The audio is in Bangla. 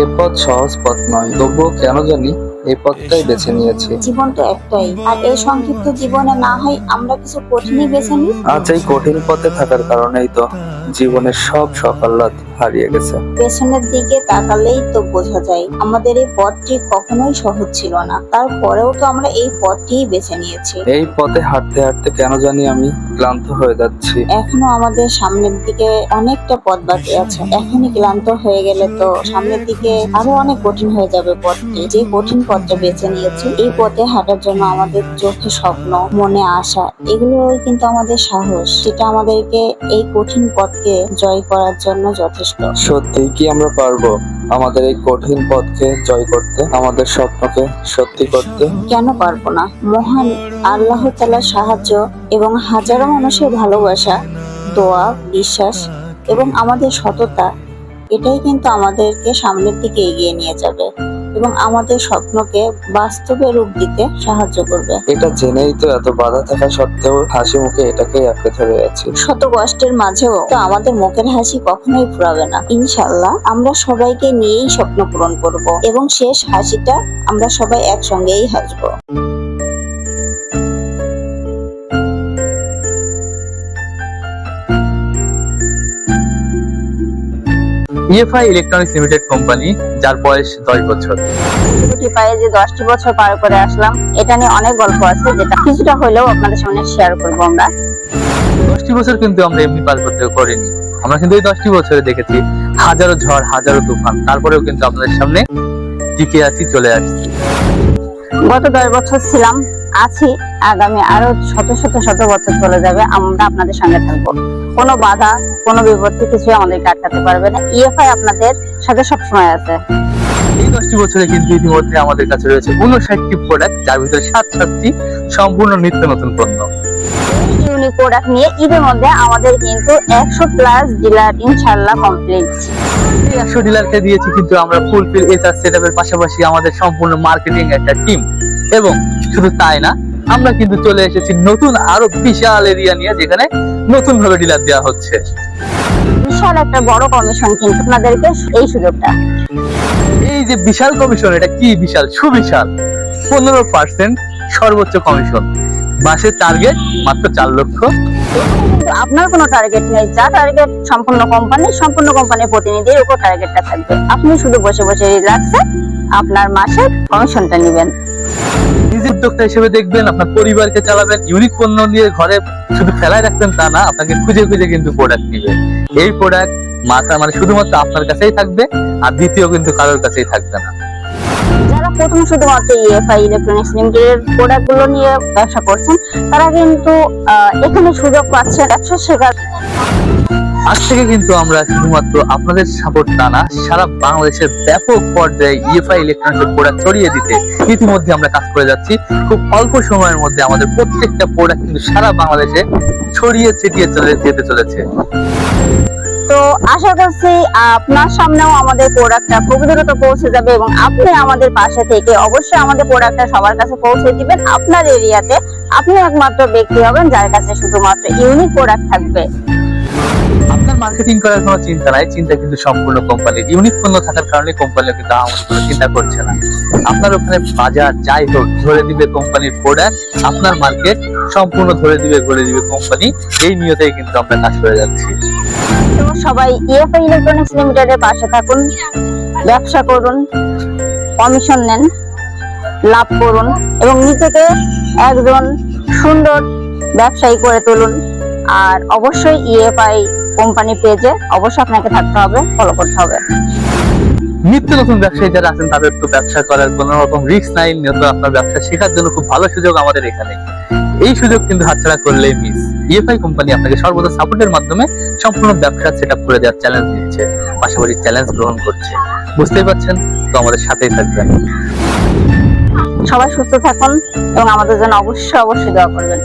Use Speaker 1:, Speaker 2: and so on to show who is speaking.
Speaker 1: এ পথ সহজ পথ নয়। তবুও কেন জানি এই পথটাই বেছে নিয়েছি।
Speaker 2: জীবন তো একটাই। আর এই সংক্ষিপ্ত জীবনে না হয় আমরা কিছু কঠিনই বেছে নিই?
Speaker 1: আজ এই কঠিন পথে থাকার কারণেই তো। জীবনের সব সফলতা হারিয়ে গেছে।
Speaker 2: পেছনের দিকে তাকালেই তো বোঝা যায় আমাদের এই পথটি কখনোই সহজ ছিল না। তারপরেও তো আমরা এই পথটিই বেছে নিয়েছি।
Speaker 1: এই পথে হাঁটতে হাঁটতে কেন জানি আমি ক্লান্ত হয়ে যাচ্ছি।
Speaker 2: এখনও আমাদের সামনের দিকে অনেকটা পথ বাকি আছে। এখনই ক্লান্ত হয়ে গেলে তো সামনের দিকে আরও অনেক কঠিন হয়ে যাবে পথটি। যে কঠিন পথটা বেছে নিয়েছি এই পথে হাঁটার জন্য আমাদের চোখে স্বপ্ন মনে আশা এগুলো কিন্তু আমাদের সাহস। সেটা আমাদেরকে এই কঠিন পথকে জয় করার জন্য যথেষ্ট।
Speaker 1: সত্যি কি আমরা পারব আমাদের এই কঠিন পথকে জয় করতে আমাদের স্বপ্নকে সত্যি করতে?
Speaker 2: কেন পারব না? মহান আল্লাহ তালার সাহায্য এবং হাজারো মানুষের ভালোবাসা দোয়া বিশ্বাস এবং আমাদের সততা এটাই কিন্তু আমাদেরকে সামনের দিকে এগিয়ে নিয়ে যাবে। এবং আমাদের স্বপ্নকে বাস্তবে রূপ দিতে সাহায্য করবে।
Speaker 1: এটা জেনেই তো এত বাধা থাকা সত্ত্বেও হাসি মুখে এটাকেই আঁকড়ে ধরে আছি।
Speaker 2: শত কষ্টের মাঝেও তো আমাদের মুখের হাসি কখনোই ফুরাবে না। ইনশাল্লাহ আমরা সবাইকে নিয়েই স্বপ্ন পূরণ করব এবং শেষ হাসিটা আমরা সবাই একসঙ্গেই হাসবো।
Speaker 3: ইএফআই ইলেকট্রনিক্স লিমিটেড কোম্পানি যার বয়স দশ বছর।
Speaker 2: যে দশটি বছর পার করে আসলাম এটা নিয়ে অনেক গল্প আছে যেটা কিছুটা হলেও আপনাদের সামনে শেয়ার করব আমরা।
Speaker 3: দশটি বছর কিন্তু আমরা এমনি পার করতে করিনি। আমরা কিন্তু এই দশটি বছরে দেখেছি হাজারো ঝড় হাজারো তুফান। তারপরেও কিন্তু আপনাদের সামনে টিকে আছি চলে আসছি।
Speaker 2: গত দশ বছর ছিলাম আছি। আগামী আরও শত শত শত বছর চলে যাবে আমরা আপনাদের সঙ্গে থাকব। কোনো বাধা কোনো বিপত্তি কিছুই আমাদেরকে আটকাতে পারবে না। ইএফআই আপনাদের সাথে সবসময় আছে।
Speaker 3: এই দশটি বছরে কিন্তু ইতিমধ্যে আমাদের কাছে রয়েছে উনষাটটি প্রোডাক্ট যার ভিতরে সাত সাতটি সম্পূর্ণ নিত্য নতুন পণ্য।
Speaker 2: ইউনিক প্রোডাক্ট নিয়ে ঈদের মধ্যে আমাদের কিন্তু একশো প্লাস ডিলার ইনশাল্লাহ কমপ্লিট
Speaker 3: একশো ডিলারকে দিয়েছি কিন্তু আমরা ফুলফিল এসআর সেটআপের পাশাপাশি আমাদের সম্পূর্ণ মার্কেটিং একটা টিম এবং শুধু তাই না আমরা কিন্তু চলে এসেছি নতুন আরও বিশাল এরিয়া নিয়ে যেখানে নতুন ভাবে ডিলার দেওয়া হচ্ছে।
Speaker 2: বিশাল একটা বড় কমিশন কিন্তু আপনাদেরকে এই সুযোগটা।
Speaker 3: এই যে বিশাল কমিশন এটা কি বিশাল? সুবিশাল। পনেরো পার্সেন্ট সর্বোচ্চ কমিশন মাসের টার্গেট মাত্র চার লক্ষ।
Speaker 2: আপনার কোনো টার্গেট নেই যা টার্গেট সম্পূর্ণ কোম্পানি সম্পূর্ণ কোম্পানির প্রতিনিধির উপর টার্গেটটা থাকবে। আপনি শুধু বসে বসে রিল্যাক্সে আপনার মাসের কমিশনটা নেবেন।
Speaker 3: উদ্যোক্তা হিসেবে দেখবেন আপনার পরিবারকে চালাবেন ইউনিক পণ্য নিয়ে ঘরে শুধু ফেলায় রাখবেন তা না, আপনাকে খুঁজে খুঁজে কিন্তু প্রোডাক্ট নিবে। এই প্রোডাক্ট মাথা মানে শুধুমাত্র আপনার কাছেই থাকবে, আর দ্বিতীয় কিন্তু কারোর কাছেই থাকবে না।
Speaker 2: যারা প্রথম শুধুমাত্র ইএফআই ইলেকট্রনিক্স লিমিটেডের প্রোডাক্টগুলো নিয়ে ব্যবসা করছেন, তারা কিন্তু এখানে সুযোগ পাচ্ছেন ব্যবসা শেখার।
Speaker 3: আজ থেকে কিন্তু আমরা শুধুমাত্র আপনাদের সাপোর্ট টা না, সারা বাংলাদেশের ব্যাপক পর্যায়ে ইএফআই ইলেকট্রনিক্স প্রোডাক্ট ছড়িয়ে দিতে ইতিমধ্যে আমরা কাজ করে যাচ্ছি। খুব অল্প সময়ের মধ্যে আমাদের প্রত্যেকটা প্রোডাক্ট কিন্তু সারা বাংলাদেশে ছড়িয়ে ছিটিয়ে চলে, যেতে চলেছে।
Speaker 2: তো আশা করছি আপনার সামনেও আমাদের প্রোডাক্টটা খুব দ্রুত পৌঁছে যাবে এবং আপনি আমাদের পাশে থেকে অবশ্যই আমাদের প্রোডাক্টটা সবার কাছে পৌঁছে দিবেন। আপনার এরিয়াতে আপনি একমাত্র ব্যক্তি হবেন যার কাছে শুধুমাত্র ইউনিক প্রোডাক্ট থাকবে।
Speaker 3: আপনার মার্কেটিং করার কোনো চিন্তা নাই, চিন্তা কিন্তু সম্পূর্ণ কোম্পানির ইউনিক পণ্য থাকার কারণে কোম্পানিও কিন্তু আমাদের কোনো চিন্তা করছে না। আপনার ওখানে বাজার যাই হোক, ধরে দিবে কোম্পানির প্রোডাক্ট আপনার মার্কেট সম্পূর্ণ ধরে দিবে ঘুরে দিবে কোম্পানি এই নিয়তেই কিন্তু আমরা কাজ করে যাচ্ছি।
Speaker 2: সবাই ইএফআই ইলেকট্রনিক্স লিমিটেডের পাশে থাকুন, ব্যবসা করুন কমিশন নেন, লাভ করুন এবং নিজেকে একজন সুন্দর ব্যবসায়ী করে তুলুন। আর অবশ্যই ইএফআই কোম্পানি পেজে অবশ্যই আপনাকে থাকতে হবে ফলো করতে হবে।
Speaker 3: নিত্য নতুন ব্যবসায়ী যারা আছেন তাদের তো ব্যবসা করার কোনো রকম রিস্ক নাই নিয়ত আপনার ব্যবসা শেখার জন্য খুব ভালো সুযোগ আমাদের এখানে। এই সুযোগ কিন্তু হাতছাড়া করলেই মিস ইএফআই কোম্পানি আপনাকে সর্বদা সাপোর্টের মাধ্যমে সম্পূর্ণ ব্যবসা সেট করে দেওয়ার চ্যালেঞ্জ দিচ্ছে পাশাপাশি চ্যালেঞ্জ গ্রহণ করছে। বুঝতেই পারছেন? তো আমাদের সাথেই থাকবেন।
Speaker 2: সবাই সুস্থ থাকুন এবং আমাদের জন্য অবশ্যই অবশ্যই দোয়া করবেন।